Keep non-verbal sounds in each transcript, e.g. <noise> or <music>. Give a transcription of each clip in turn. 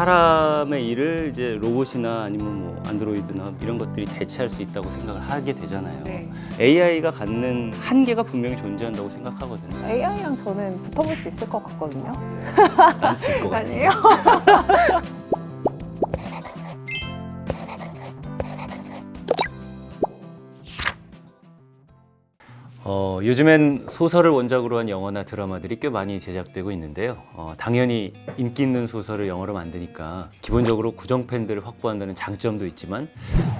사람의 일을 이제 로봇이나 아니면 뭐 안드로이드나 이런 것들이 대체할 수 있다고 생각을 하게 되잖아요. 네. AI가 갖는 한계가 분명히 존재한다고 생각하거든요. AI랑 저는 붙어볼 수 있을 것 같거든요. 난질것 같아요. <laughs> 아니에요? <laughs> 어, 요즘엔 소설을 원작으로 한 영화나 드라마들이 꽤 많이 제작되고 있는데요. 어, 당연히 인기 있는 소설을 영어로 만드니까 기본적으로 구정 팬들을 확보한다는 장점도 있지만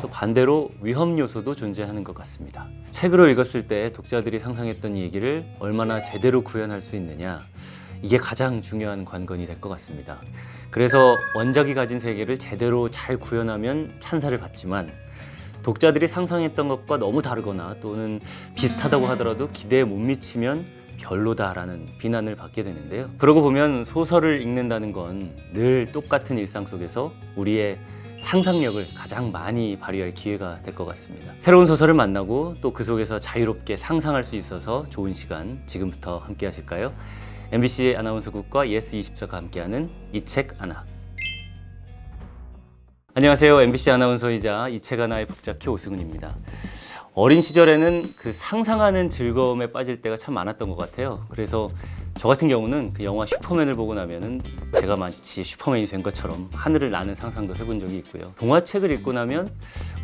또 반대로 위험 요소도 존재하는 것 같습니다. 책으로 읽었을 때 독자들이 상상했던 얘기를 얼마나 제대로 구현할 수 있느냐 이게 가장 중요한 관건이 될 것 같습니다. 그래서 원작이 가진 세계를 제대로 잘 구현하면 찬사를 받지만 독자들이 상상했던 것과 너무 다르거나 또는 비슷하다고 하더라도 기대에 못 미치면 별로다라는 비난을 받게 되는데요. 그러고 보면 소설을 읽는다는 건 늘 똑같은 일상 속에서 우리의 상상력을 가장 많이 발휘할 기회가 될 것 같습니다. 새로운 소설을 만나고 또 그 속에서 자유롭게 상상할 수 있어서 좋은 시간 지금부터 함께 하실까요? MBC 아나운서국과 예스24가 함께하는 이 책 하나. 안녕하세요. MBC 아나운서이자 이책 하나의 북작희 오승훈입니다. 어린 시절에는 그 상상하는 즐거움에 빠질 때가 참 많았던 것 같아요. 그래서 저 같은 경우는 그 영화 슈퍼맨을 보고 나면은 제가 마치 슈퍼맨이 된 것처럼 하늘을 나는 상상도 해본 적이 있고요. 동화책을 읽고 나면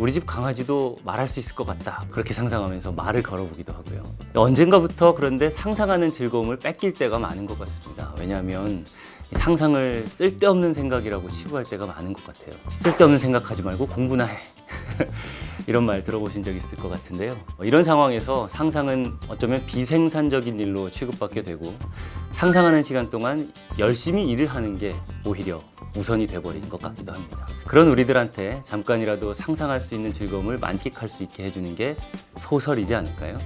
우리 집 강아지도 말할 수 있을 것 같다. 그렇게 상상하면서 말을 걸어보기도 하고요. 언젠가부터 그런데 상상하는 즐거움을 뺏길 때가 많은 것 같습니다. 왜냐하면 이 상상을 쓸데없는 생각이라고 치부할 때가 많은 것 같아요. 쓸데없는 생각하지 말고 공부나 해. <laughs> 이런 말 들어보신 적 있을 것 같은데요. 어, 이런 상황에서 상상은 어쩌면 비생산적인 일로 취급받게 되고 상상하는 시간 동안 열심히 일을 하는 게 오히려 우선이 돼버린 것 같기도 합니다. 그런 우리들한테 잠깐이라도 상상할 수 있는 즐거움을 만끽할 수 있게 해주는 게 소설이지 않을까요?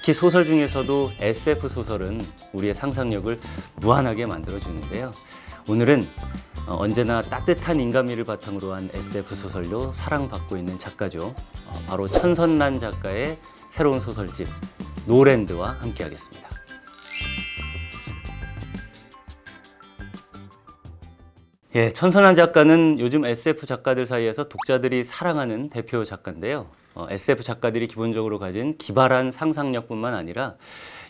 특히 소설 중에서도 SF 소설은 우리의 상상력을 무한하게 만들어주는데요. 오늘은 어, 언제나 따뜻한 인간미를 바탕으로 한 SF 소설로 사랑받고 있는 작가죠. 어, 바로 천선란 작가의 새로운 소설집 노랜드와 함께하겠습니다. 예, 천선한 작가는 요즘 SF 작가들 사이에서 독자들이 사랑하는 대표 작가인데요. 어, SF 작가들이 기본적으로 가진 기발한 상상력뿐만 아니라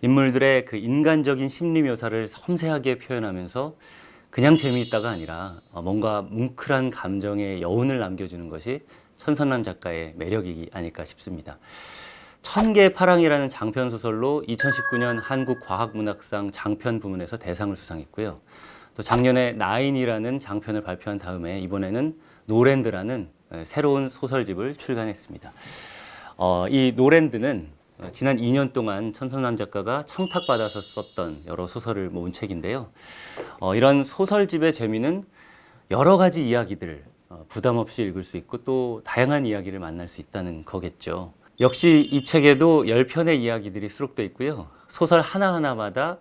인물들의 그 인간적인 심리 묘사를 섬세하게 표현하면서 그냥 재미있다가 아니라 어, 뭔가 뭉클한 감정의 여운을 남겨주는 것이 천선란 작가의 매력이 아닐까 싶습니다. 천개의 파랑이라는 장편 소설로 2019년 한국 과학문학상 장편 부문에서 대상을 수상했고요. 또 작년에 나인이라는 장편을 발표한 다음에 이번에는 노랜드라는 에, 새로운 소설집을 출간했습니다. 어, 이 노랜드는 어, 지난 2년 동안 천선남 작가가 청탁받아서 썼던 여러 소설을 모은 책인데요. 어, 이런 소설집의 재미는 여러 가지 이야기들을 어, 부담 없이 읽을 수 있고 또 다양한 이야기를 만날 수 있다는 거겠죠. 역시 이 책에도 10편의 이야기들이 수록되어 있고요. 소설 하나하나마다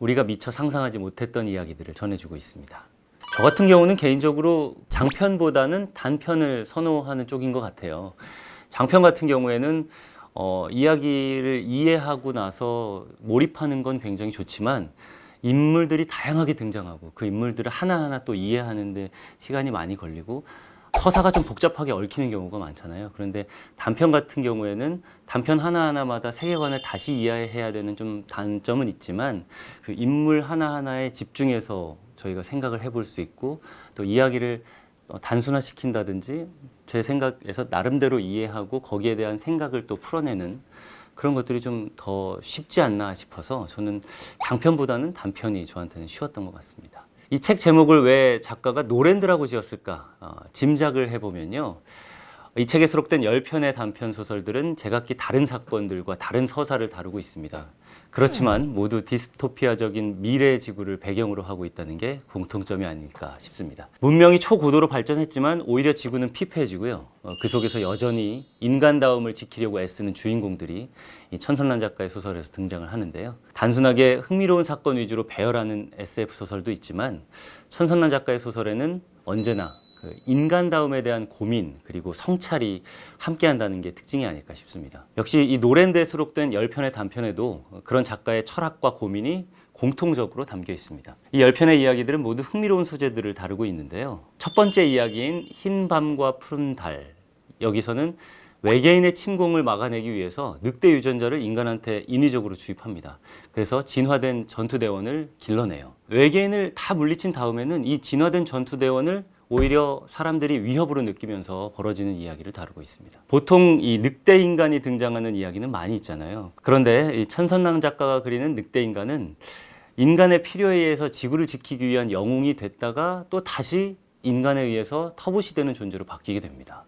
우리가 미처 상상하지 못했던 이야기들을 전해주고 있습니다. 저 같은 경우는 개인적으로 장편보다는 단편을 선호하는 쪽인 것 같아요. 장편 같은 경우에는 어, 이야기를 이해하고 나서 몰입하는 건 굉장히 좋지만 인물들이 다양하게 등장하고 그 인물들을 하나하나 또 이해하는데 시간이 많이 걸리고 서사가 좀 복잡하게 얽히는 경우가 많잖아요. 그런데 단편 같은 경우에는 단편 하나하나마다 세계관을 다시 이해해야 되는 좀 단점은 있지만 그 인물 하나하나에 집중해서 저희가 생각을 해볼 수 있고 또 이야기를 어, 단순화시킨다든지 제 생각에서 나름대로 이해하고 거기에 대한 생각을 또 풀어내는 그런 것들이 좀 더 쉽지 않나 싶어서 저는 장편보다는 단편이 저한테는 쉬웠던 것 같습니다. 이 책 제목을 왜 작가가 노랜드라고 지었을까 어, 짐작을 해보면요. 이 책에 수록된 10편의 단편 소설들은 제각기 다른 사건들과 다른 서사를 다루고 있습니다. 그렇지만 모두 디스토피아적인 미래 지구를 배경으로 하고 있다는 게 공통점이 아닐까 싶습니다. 문명이 초고도로 발전했지만 오히려 지구는 피폐해지고요. 어, 그 속에서 여전히 인간다움을 지키려고 애쓰는 주인공들이 이 천선란 작가의 소설에서 등장을 하는데요. 단순하게 흥미로운 사건 위주로 배열하는 SF 소설도 있지만 천선란 작가의 소설에는 언제나 그 인간다움에 대한 고민 그리고 성찰이 함께한다는 게 특징이 아닐까 싶습니다. 역시 이 노랜드에 수록된 10편의 단편에도 그런 작가의 철학과 고민이 공통적으로 담겨 있습니다. 이 10편의 이야기들은 모두 흥미로운 소재들을 다루고 있는데요. 첫 번째 이야기인 흰 밤과 푸른 달. 여기서는 외계인의 침공을 막아내기 위해서 늑대 유전자를 인간한테 인위적으로 주입합니다. 그래서 진화된 전투대원을 길러내요. 외계인을 다 물리친 다음에는 이 진화된 전투대원을 오히려 사람들이 위협으로 느끼면서 벌어지는 이야기를 다루고 있습니다. 보통 이 늑대 인간이 등장하는 이야기는 많이 있잖아요. 그런데 이 천선랑 작가가 그리는 늑대 인간은 인간의 필요에 의해서 지구를 지키기 위한 영웅이 됐다가 또 다시 인간에 의해서 터부시되는 존재로 바뀌게 됩니다.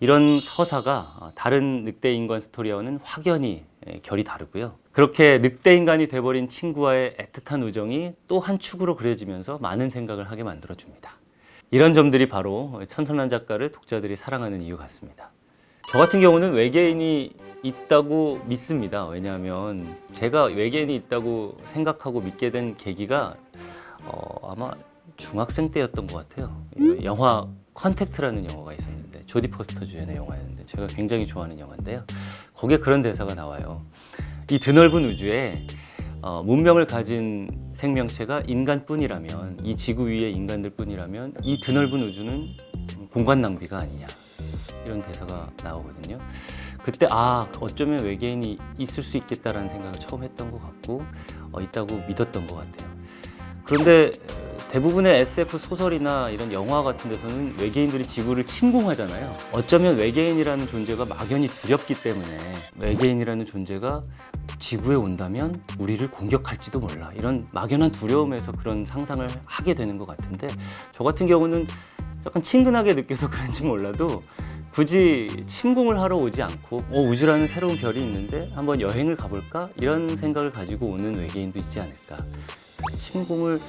이런 서사가 다른 늑대 인간 스토리와는 확연히 예, 결이 다르고요. 그렇게 늑대 인간이 돼버린 친구와의 애틋한 우정이 또 한 축으로 그려지면서 많은 생각을 하게 만들어줍니다. 이런 점들이 바로 천선한 작가를 독자들이 사랑하는 이유 같습니다. 저 같은 경우는 외계인이 있다고 믿습니다. 왜냐하면 제가 외계인이 있다고 생각하고 믿게 된 계기가 어, 아마 중학생 때였던 것 같아요. 영화 컨택트라는 영화가 있었는데 조디 포스터 주연의 영화였는데 제가 굉장히 좋아하는 영화인데요. 거기에 그런 대사가 나와요. 이 드넓은 우주에 어, 문명을 가진 생명체가 인간뿐이라면 이 지구 위의 인간들뿐이라면 이 드넓은 우주는 공간 낭비가 아니냐 이런 대사가 나오거든요. 그때 아 어쩌면 외계인이 있을 수 있겠다라는 생각을 처음 했던 것 같고 어, 있다고 믿었던 것 같아요. 그런데 어, 대부분의 SF 소설이나 이런 영화 같은 데서는 외계인들이 지구를 침공하잖아요. 어쩌면 외계인이라는 존재가 막연히 두렵기 때문에 외계인이라는 존재가 지구에 온다면 우리를 공격할지도 몰라. 이런 막연한 두려움에서 그런 상상을 하게 되는 것 같은데 저 같은 경우는 약간 친근하게 느껴서 <laughs> 그런지 몰라도 굳이 침공을 하러 오지 않고 어, 우주라는 새로운 별이 있는데 한번 여행을 가볼까? 이런 생각을 가지고 오는 외계인도 있지 않을까. 침공을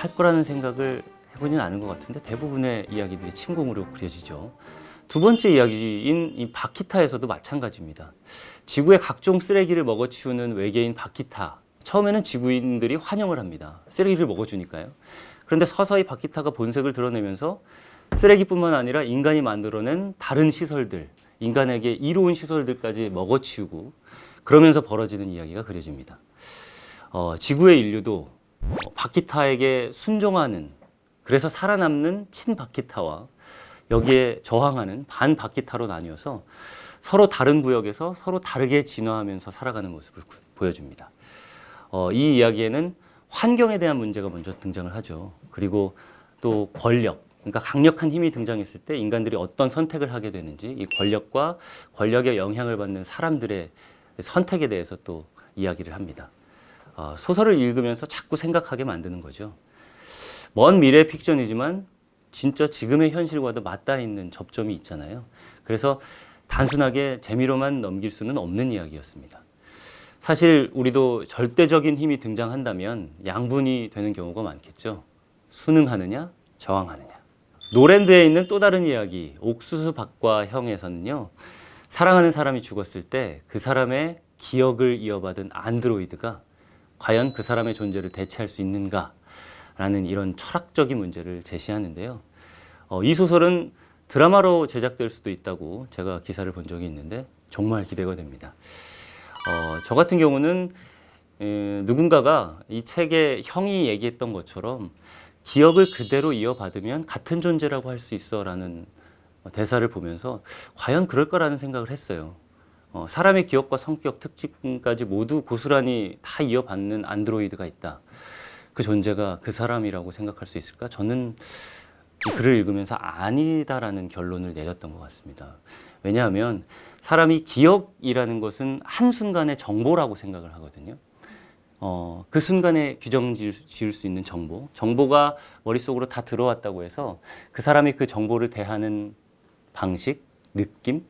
할 거라는 생각을 해보지는 않은 것 같은데 대부분의 이야기들이 침공으로 그려지죠. 두 번째 이야기인 이 바키타에서도 마찬가지입니다. 지구의 각종 쓰레기를 먹어치우는 외계인 바키타. 처음에는 지구인들이 환영을 합니다. 쓰레기를 먹어주니까요. 그런데 서서히 바키타가 본색을 드러내면서 쓰레기뿐만 아니라 인간이 만들어낸 다른 시설들, 인간에게 이로운 시설들까지 먹어치우고 그러면서 벌어지는 이야기가 그려집니다. 어, 지구의 인류도 어, 바키타에게 순종하는 그래서 살아남는 친바키타와 여기에 저항하는 반바키타로 나뉘어서 서로 다른 구역에서 서로 다르게 진화하면서 살아가는 모습을 구- 보여줍니다. 어, 이 이야기에는 환경에 대한 문제가 먼저 등장을 하죠. 그리고 또 권력, 그러니까 강력한 힘이 등장했을 때 인간들이 어떤 선택을 하게 되는지 이 권력과 권력의 영향을 받는 사람들의 선택에 대해서 또 이야기를 합니다. 어, 소설을 읽으면서 자꾸 생각하게 만드는 거죠. 먼 미래 픽션이지만 진짜 지금의 현실과도 맞닿아 있는 접점이 있잖아요. 그래서 단순하게 재미로만 넘길 수는 없는 이야기였습니다. 사실 우리도 절대적인 힘이 등장한다면 양분이 되는 경우가 많겠죠. 순응하느냐, 저항하느냐. 노랜드에 있는 또 다른 이야기, 옥수수 박과 형에서는요, 사랑하는 사람이 죽었을 때 그 사람의 기억을 이어받은 안드로이드가 과연 그 사람의 존재를 대체할 수 있는가? 라는 이런 철학적인 문제를 제시하는데요. 어, 이 소설은 드라마로 제작될 수도 있다고 제가 기사를 본 적이 있는데 정말 기대가 됩니다. 어, 저 같은 경우는 에, 누군가가 이 책에 형이 얘기했던 것처럼 기억을 그대로 이어받으면 같은 존재라고 할 수 있어라는 대사를 보면서 과연 그럴 거라는 생각을 했어요. 어, 사람의 기억과 성격, 특징까지 모두 고스란히 다 이어받는 안드로이드가 있다. 그 존재가 그 사람이라고 생각할 수 있을까? 저는 이 글을 읽으면서 아니다라는 결론을 내렸던 것 같습니다. 왜냐하면 사람이 기억이라는 것은 한순간의 정보라고 생각을 하거든요. 어, 그 순간에 규정 지을, 수 있는 정보, 정보가 머릿속으로 다 들어왔다고 해서 그 사람이 그 정보를 대하는 방식, 느낌,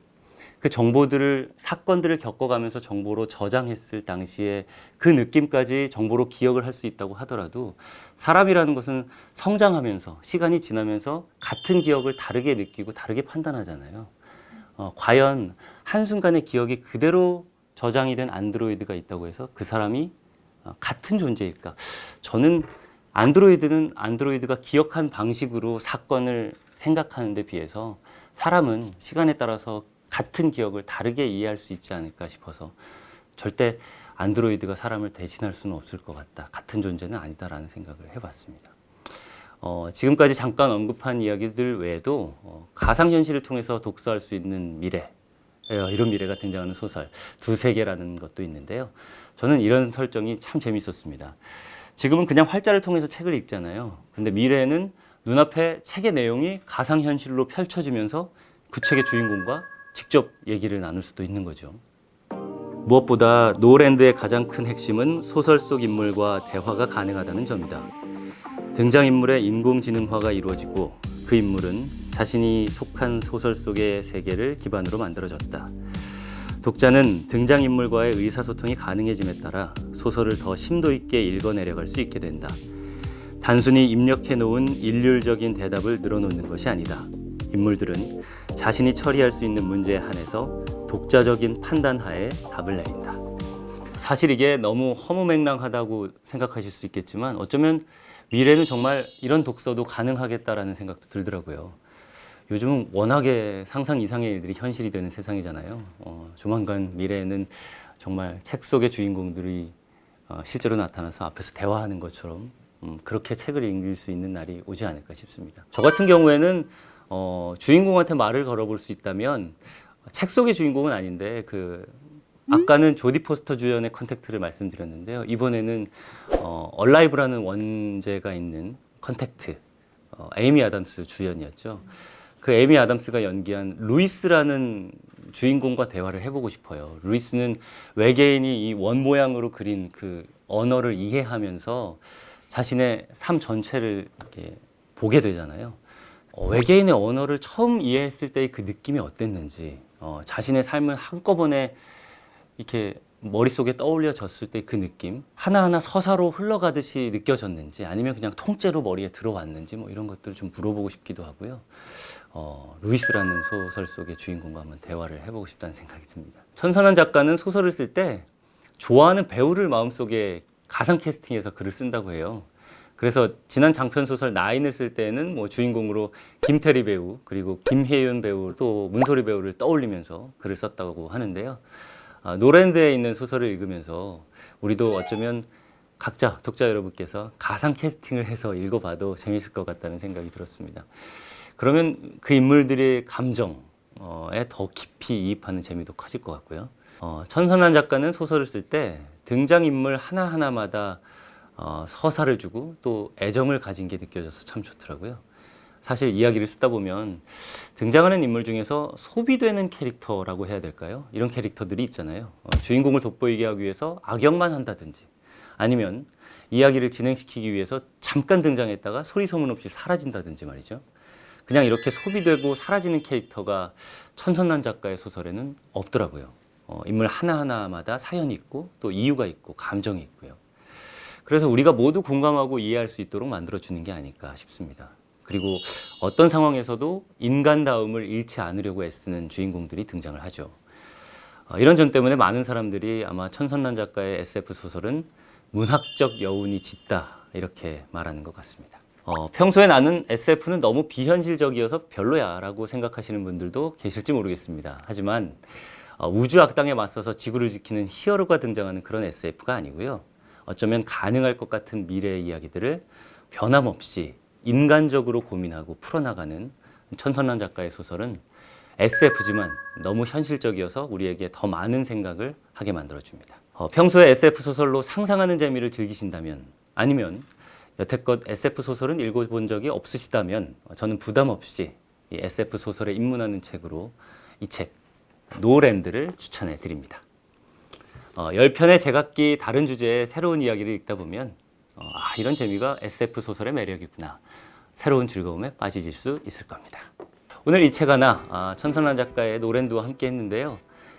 그 정보들을 사건들을 겪어가면서 정보로 저장했을 당시에 그 느낌까지 정보로 기억을 할 수 있다고 하더라도 사람이라는 것은 성장하면서 시간이 지나면서 같은 기억을 다르게 느끼고 다르게 판단하잖아요. 어, 과연 한순간의 기억이 그대로 저장이 된 안드로이드가 있다고 해서 그 사람이 어, 같은 존재일까? 저는 안드로이드는 안드로이드가 기억한 방식으로 사건을 생각하는 데 비해서 사람은 시간에 따라서 같은 기억을 다르게 이해할 수 있지 않을까 싶어서 절대 안드로이드가 사람을 대신할 수는 없을 것 같다. 같은 존재는 아니다라는 생각을 해봤습니다. 어, 지금까지 잠깐 언급한 이야기들 외에도 어, 가상현실을 통해서 독서할 수 있는 미래, 어, 이런 미래가 등장하는 소설 두세 개라는 것도 있는데요. 저는 이런 설정이 참 재밌었습니다. 지금은 그냥 활자를 통해서 책을 읽잖아요. 근데 미래에는 눈앞에 책의 내용이 가상현실로 펼쳐지면서 그 책의 주인공과 직접 얘기를 나눌 수도 있는 거죠. 무엇보다 노랜드의 가장 큰 핵심은 소설 속 인물과 대화가 가능하다는 점이다. 등장인물의 인공지능화가 이루어지고 그 인물은 자신이 속한 소설 속의 세계를 기반으로 만들어졌다. 독자는 등장인물과의 의사소통이 가능해짐에 따라 소설을 더 심도 있게 읽어내려갈 수 있게 된다. 단순히 입력해 놓은 일률적인 대답을 늘어놓는 것이 아니다. 인물들은 자신이 처리할 수 있는 문제에 한해서 독자적인 판단하에 답을 내린다. 사실 이게 너무 허무맹랑하다고 생각하실 수 있겠지만 어쩌면 미래는 정말 이런 독서도 가능하겠다라는 생각도 들더라고요. 요즘은 워낙에 상상 이상의 일들이 현실이 되는 세상이잖아요. 어, 조만간 미래에는 정말 책 속의 주인공들이 어, 실제로 나타나서 앞에서 대화하는 것처럼 음, 그렇게 책을 읽을 수 있는 날이 오지 않을까 싶습니다. 저 같은 경우에는 어, 주인공한테 말을 걸어볼 수 있다면 책 속의 주인공은 아닌데 그 아까는 조디 포스터 주연의 컨택트를 말씀드렸는데요. 이번에는 어, 얼라이브라는 원제가 있는 컨택트 어, 에이미 아담스 주연이었죠. 그 에이미 아담스가 연기한 루이스라는 주인공과 대화를 해보고 싶어요. 루이스는 외계인이 이 원 모양으로 그린 그 언어를 이해하면서 자신의 삶 전체를 이렇게 보게 되잖아요. 어, 외계인의 언어를 처음 이해했을 때의 그 느낌이 어땠는지, 어, 자신의 삶을 한꺼번에 이렇게 머릿속에 떠올려졌을 때 그 느낌 하나하나 서사로 흘러가듯이 느껴졌는지 아니면 그냥 통째로 머리에 들어왔는지 뭐 이런 것들을 좀 물어보고 싶기도 하고요. 어, 루이스라는 소설 속의 주인공과 한번 대화를 해보고 싶다는 생각이 듭니다. 천선한 작가는 소설을 쓸 때 좋아하는 배우를 마음속에 가상 캐스팅해서 글을 쓴다고 해요. 그래서 지난 장편 소설 나인을 쓸 때는 뭐 주인공으로 김태리 배우 그리고 김혜윤 배우 또 문소리 배우를 떠올리면서 글을 썼다고 하는데요. 아, 노랜드에 있는 소설을 읽으면서 우리도 어쩌면 각자 독자 여러분께서 가상 캐스팅을 해서 읽어봐도 재밌을 것 같다는 생각이 들었습니다. 그러면 그 인물들의 감정에 더 깊이 이입하는 재미도 커질 것 같고요. 어, 천선한 작가는 소설을 쓸 때 등장인물 하나하나마다 어, 서사를 주고 또 애정을 가진 게 느껴져서 참 좋더라고요. 사실 이야기를 쓰다 보면 등장하는 인물 중에서 소비되는 캐릭터라고 해야 될까요? 이런 캐릭터들이 있잖아요. 어, 주인공을 돋보이게 하기 위해서 악역만 한다든지 아니면 이야기를 진행시키기 위해서 잠깐 등장했다가 소리 소문 없이 사라진다든지 말이죠. 그냥 이렇게 소비되고 사라지는 캐릭터가 천선난 작가의 소설에는 없더라고요. 어, 인물 하나하나마다 사연이 있고 또 이유가 있고 감정이 있고요. 그래서 우리가 모두 공감하고 이해할 수 있도록 만들어주는 게 아닐까 싶습니다. 그리고 어떤 상황에서도 인간다움을 잃지 않으려고 애쓰는 주인공들이 등장을 하죠. 어, 이런 점 때문에 많은 사람들이 아마 천선난 작가의 SF 소설은 문학적 여운이 짙다 이렇게 말하는 것 같습니다. 어, 평소에 나는 SF는 너무 비현실적이어서 별로야라고 생각하시는 분들도 계실지 모르겠습니다. 하지만 어, 우주 악당에 맞서서 지구를 지키는 히어로가 등장하는 그런 SF가 아니고요. 어쩌면 가능할 것 같은 미래의 이야기들을 변함없이 인간적으로 고민하고 풀어나가는 천선란 작가의 소설은 SF지만 너무 현실적이어서 우리에게 더 많은 생각을 하게 만들어줍니다. 어, 평소에 SF 소설로 상상하는 재미를 즐기신다면 아니면 여태껏 SF 소설은 읽어본 적이 없으시다면 저는 부담 없이 이 SF 소설에 입문하는 책으로 이 책 노랜드를 추천해 드립니다. 어, 10편의 제각기 다른 주제의 새로운 이야기를 읽다 보면 어, 아, 이런 재미가 SF 소설의 매력이구나. 새로운 즐거움에 빠지실 수 있을 겁니다. 오늘 이 책 하나 아, 천선란 작가의 노랜드와 함께 했는데요.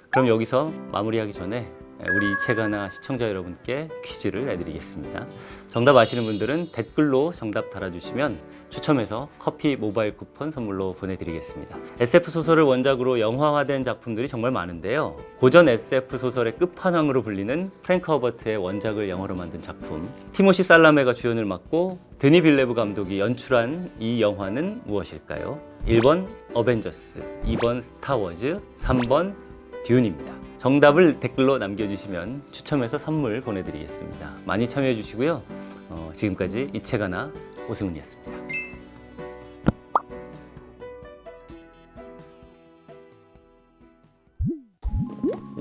그럼 여기서 마무리하기 전에 우리 이 책 하나 시청자 여러분께 퀴즈를 내드리겠습니다. 정답 아시는 분들은 댓글로 정답 달아주시면 추첨해서 커피 모바일 쿠폰 선물로 보내드리겠습니다. SF 소설을 원작으로 영화화된 작품들이 정말 많은데요. 고전 SF 소설의 끝판왕으로 불리는 프랭크 허버트의 원작을 영화로 만든 작품 티모시 살라메가 주연을 맡고 드니 빌레브 감독이 연출한 이 영화는 무엇일까요? 1번 어벤져스, 2번 스타워즈, 3번 듀운입니다. 정답을 댓글로 남겨주시면 추첨해서 선물 보내드리겠습니다. 많이 참여해 주시고요. 어, 지금까지 이책 하나 오승훈이었습니다.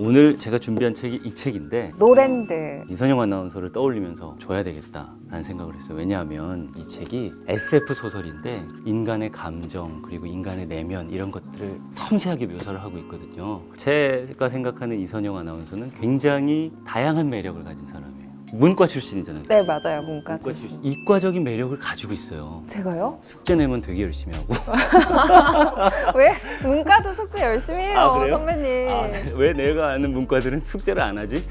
오늘 제가 준비한 책이 이 책인데 노랜드. 이선영 아나운서를 떠올리면서 줘야 되겠다라는 생각을 했어요. 왜냐하면 이 책이 SF 소설인데 인간의 감정 그리고 인간의 내면 이런 것들을 섬세하게 묘사를 하고 있거든요. 제가 생각하는 이선영 아나운서는 굉장히 다양한 매력을 가진 사람이에요. 문과 출신이잖아요. 네, 맞아요. 문과 문과 출신. 출신. 이과적인 매력을 가지고 있어요. 제가요? 숙제 내면 되게 열심히 하고. <laughs> 왜? 문과도 숙제 열심히 해요, 아, 그래요? 선배님. 아, 왜 내가 아는 문과들은 숙제를 안 하지?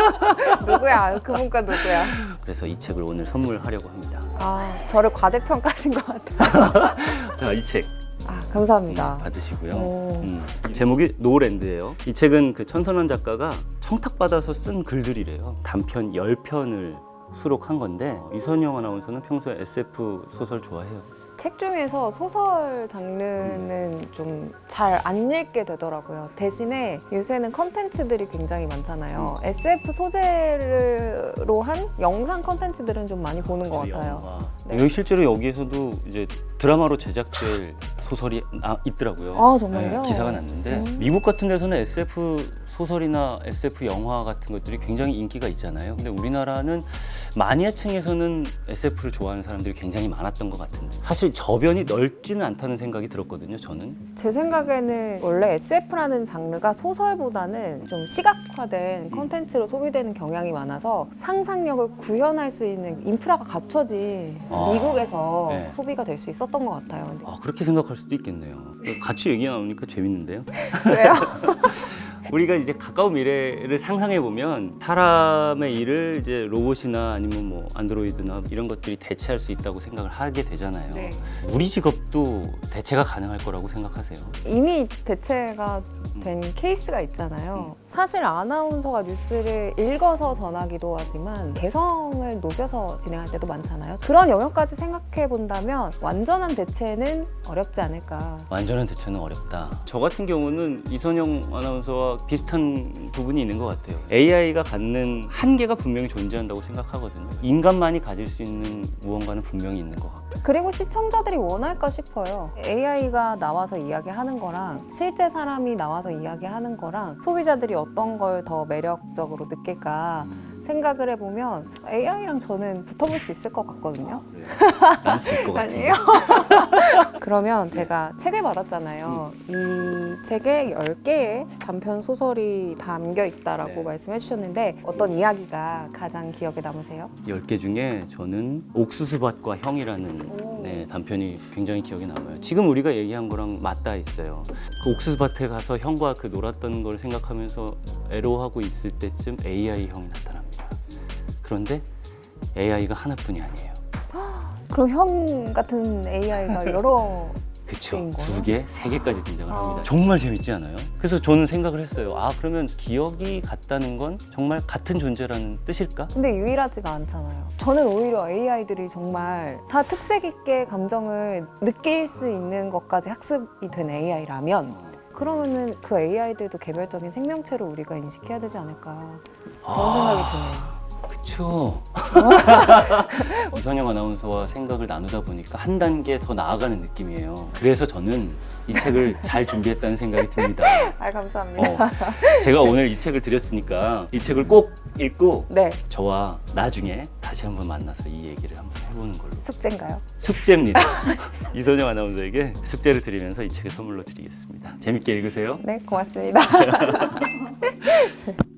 <laughs> 누구야? 그 문과 누구야? 그래서 이 책을 오늘 선물하려고 합니다. 아, 저를 과대평가하신 것 같아요. <laughs> 자, 이 책 아, 감사합니다. 받으시고요. 오. 음, 제목이 노랜드예요. 이 책은 그 천선원 작가가 청탁받아서 쓴 글들이래요. 단편 10편을 수록한 건데 이선영 아나운서는 평소에 SF 소설 좋아해요. 책 중에서 소설 장르는 좀 잘 안 읽게 되더라고요. 대신에 요새는 컨텐츠들이 굉장히 많잖아요. SF 소재로 한 영상 컨텐츠들은 좀 많이 보는 것 같아요. 영화. 네. 여기 실제로 여기에서도 이제 드라마로 제작될 소설이 나- 있더라고요. 아, 정말요? 네, 기사가 났는데 음. 미국 같은 데서는 SF 소설이나 SF 영화 같은 것들이 굉장히 인기가 있잖아요. 근데 우리나라는 마니아층에서는 SF를 좋아하는 사람들이 굉장히 많았던 것 같은데 사실 저변이 넓지는 않다는 생각이 들었거든요. 저는 제 생각에는 원래 SF라는 장르가 소설보다는 좀 시각화된 컨텐츠로 소비되는 경향이 많아서 상상력을 구현할 수 있는 인프라가 갖춰진 아. 미국에서 네. 소비가 될 수 있었던 것 같아요. 아, 그렇게 생각할 수도 있겠네요. 같이 얘기 나오니까 재밌는데요. <laughs> 그래요? <laughs> 우리가 이제 가까운 미래를 상상해 보면 사람의 일을 이제 로봇이나 아니면 뭐 안드로이드나 이런 것들이 대체할 수 있다고 생각을 하게 되잖아요. 네. 우리 직업도 대체가 가능할 거라고 생각하세요. 이미 대체가 된 케이스가 있잖아요. 사실 아나운서가 뉴스를 읽어서 전하기도 하지만 개성을 녹여서 진행할 때도 많잖아요. 그런 영역까지 생각해 본다면 완전한 대체는 어렵지 않을까. 완전한 대체는 어렵다. 저 같은 경우는 이선영 아나운서와 비슷한 부분이 있는 것 같아요. AI가 갖는 한계가 분명히 존재한다고 생각하거든요. 인간만이 가질 수 있는 무언가는 분명히 있는 것 같고. 그리고 시청자들이 원할까 싶어요. AI가 나와서 이야기하는 거랑 실제 사람이 나와서 이야기하는 거랑 소비자들이 어떤 걸 더 매력적으로 느낄까 생각을 해보면 AI랑 저는 붙어볼 수 있을 것 같거든요. 난질것 <laughs> 같은. 아니에요? <laughs> 그러면 제가 책을 받았잖아요. 이 책에 10개의 단편 소설이 담겨 있다라고 네. 말씀해 주셨는데 어떤 이야기가 가장 기억에 남으세요? 10개 중에 저는 옥수수밭과 형이라는 오. 네, 단편이 굉장히 기억에 남아요. 지금 우리가 얘기한 거랑 맞닿아 있어요. 그 옥수수밭에 가서 형과 그 놀았던 걸 생각하면서 애로하고 있을 때쯤 AI 형이 나타납니다. 그런데 AI가 하나뿐이 아니에요. 그럼 형 같은 AI가 <laughs> 여러. 개인 거예요? 두 개, 세 개까지 등장을 아. 합니다. 정말 재밌지 않아요? 그래서 저는 생각을 했어요. 아, 그러면 기억이 같다는 건 정말 같은 존재라는 뜻일까? 근데 유일하지가 않잖아요. 저는 오히려 AI들이 정말 다 특색 있게 감정을 느낄 수 있는 것까지 학습이 된 AI라면 그러면은 그 AI들도 개별적인 생명체로 우리가 인식해야 되지 않을까 그런 생각이 드네요. <laughs> 그쵸. 이선영 아나운서와 생각을 나누다 보니까 한 단계 더 나아가는 느낌이에요. 그래서 저는 이 책을 잘 준비했다는 생각이 듭니다. 아 감사합니다. 어, 제가 오늘 이 책을 드렸으니까 이 책을 꼭 읽고 네 저와 나중에 다시 한번 만나서 이 얘기를 한번 해보는 걸로. 숙제인가요? 숙제입니다. <laughs> 이선영 아나운서에게 숙제를 드리면서 이 책을 선물로 드리겠습니다. 재밌게 읽으세요. 네 고맙습니다. <laughs>